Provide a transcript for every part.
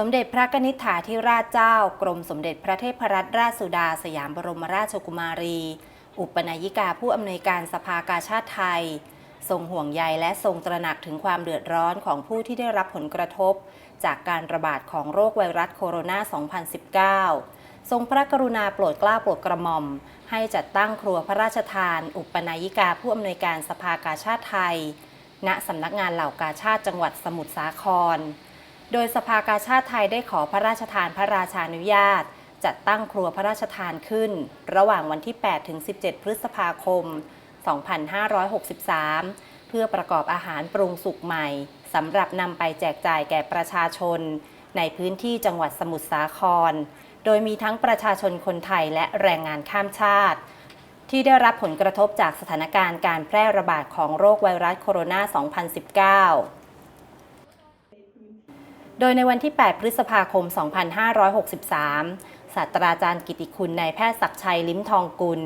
สมเด็จพระกนิษฐาธิราชเจ้า กรมสมเด็จพระเทพรัตนราชสุดาสยามบรมราชกุมารี อุปนายิกาผู้อำนวยการสภากาชาติไทย ทรงห่วงใยและทรงตระหนักถึงความเดือดร้อนของผู้ที่ได้รับผลกระทบ จากการระบาดของโรคไวรัสโคโรนา 2019 ทรงพระกรุณาโปรดเกล้าโปรดกระหม่อม ให้จัดตั้งครัวพระราชทาน อุปนายิกาผู้อำนวยการสภากาชาติไทย ณสำนักงานเหล่ากาชาติจังหวัดสมุทรสาคร โดยสภากาชาติไทยได้ขอพระราชทานพระราชานุญาต จัดตั้งครัวพระราชทานขึ้น ระหว่างวันที่ 8 ถึง 17 พฤษภาคม 2563 เพื่อประกอบอาหารปรุงสุกใหม่สำหรับนำไปแจกจ่ายแก่ประชาชน ในพื้นที่จังหวัดสมุทรสาคร โดยมีทั้งประชาชนคนไทยและแรงงานข้ามชาติ ที่ได้รับผลกระทบจากสถานการณ์การแพร่ระบาดของโรคไวรัสโคโรนา 2019 โดยในวันที่ 8 พฤษภาคม 2563 ศาสตราจารย์กิติคุณนายแพทย์ศักชัยลิ้มทองกุล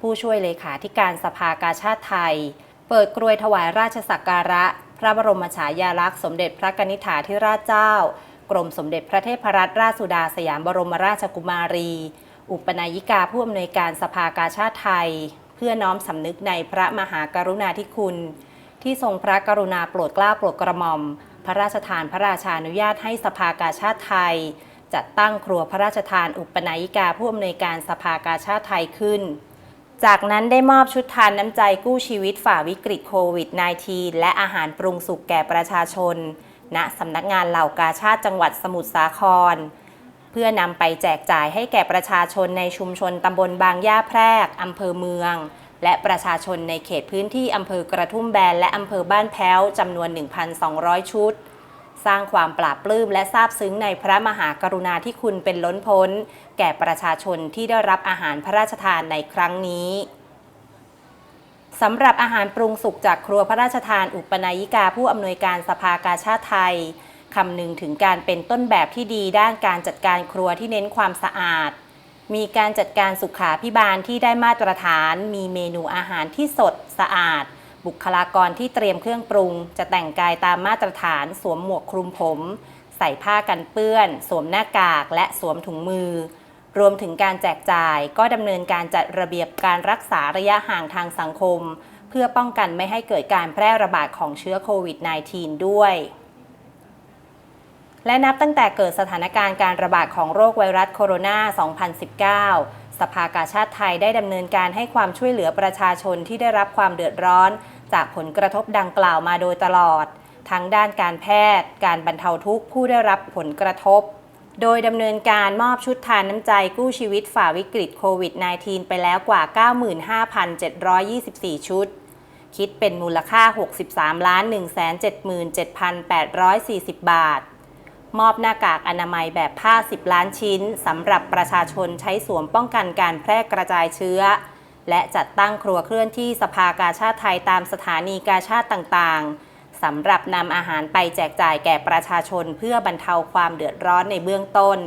ผู้ช่วยเลขาธิการสภากาชาติไทย เปิดกรวยถวายราชสักการะ พระบรมฉายาลักษณ์สมเด็จพระกนิษฐาธิราชเจ้า กรมสมเด็จพระเทพรัตนราชสุดาสยามบรมราชกุมารี อุปนายิกาผู้อำนวยการสภากาชาติไทย เพื่อน้อมสำนึกในพระมหากรุณาธิคุณ ที่ทรงพระกรุณาโปรดเกล้าโปรดกระหม่อม พระราชทานพระราชานุญาตให้สภากาชาติไทย จัดตั้งครัวพระราชทานอุปนายิกาผู้อำนวยการสภากาชาติไทยขึ้น จากนั้นได้มอบชุดทานน้ำใจกู้ชีวิตฝ่าวิกฤตโควิด -19 และอาหารปรุงสุกแก่ประชาชน ณสำนักงานเหล่ากาชาติจังหวัดสมุทรสาคร เพื่อนำไปแจกจ่ายให้แก่ประชาชนในชุมชนตำบลบางย่าแพรกอำเภอเมือง และประชาชนในเขตพื้นที่อำเภอกระทุ่มแบนและอำเภอบ้านแพ้วจำนวน 1,200 ชุด สร้างความปราบปลื้มและซาบซึ้งในพระมหากรุณาธิคุณเป็นล้นพ้น แก่ประชาชนที่ได้รับอาหารพระราชทานในครั้งนี้สำหรับอาหารปรุงสุกจากครัวพระราชทานอุปนายิกาผู้อำนวยการสภากาชาติไทยคำนึงถึงการเป็นต้นแบบที่ดีด้านการจัดการครัวที่เน้นความสะอาด มีการจัดการสุขาพิบาลที่ได้มาตรฐาน มีเมนูอาหารที่สดสะอาด บุคลากรที่เตรียมเครื่องปรุง จะแต่งกายตามมาตรฐาน สวมหมวกคลุมผม ใส่ผ้ากันเปื้อน สวมหน้ากากและสวมถุงมือ รวมถึงการแจกจ่ายก็ดำเนินการจัดระเบียบการรักษาระยะห่างทางสังคม เพื่อป้องกันไม่ให้เกิดการแพร่ระบาดของเชื้อโควิด -19 ด้วย และนับตั้งแต่เกิดสถานการณ์การระบาดของโรคไวรัสโคโรนา 2019 สภากาชาติไทยได้ดำเนินการให้ความช่วยเหลือประชาชนที่ได้รับความเดือดร้อน จากผลกระทบดังกล่าวมาโดยตลอด ทั้งด้านการแพทย์ การบรรเทาทุกข์ผู้ได้รับผลกระทบ โดยดำเนินการมอบชุดทานน้ำใจกู้ชีวิตฝ่าวิกฤตโควิด -19 ไปแล้วกว่า 95,724 ชุดคิดเป็นมูลค่า 63 177,840 บาท มอบหน้ากากอนามัยแบบผ้า 10 ล้านชิ้นสำหรับประชาชนใช้สวมป้องกันการแพร่กระจายเชื้อ และจัดตั้งครัวเคลื่อนที่สภากาชาติไทยตามสถานีกาชาติต่างๆสำหรับนำอาหารไปแจกจ่ายแก่ประชาชนเพื่อบรรเทาความเดือดร้อนในเบื้องต้น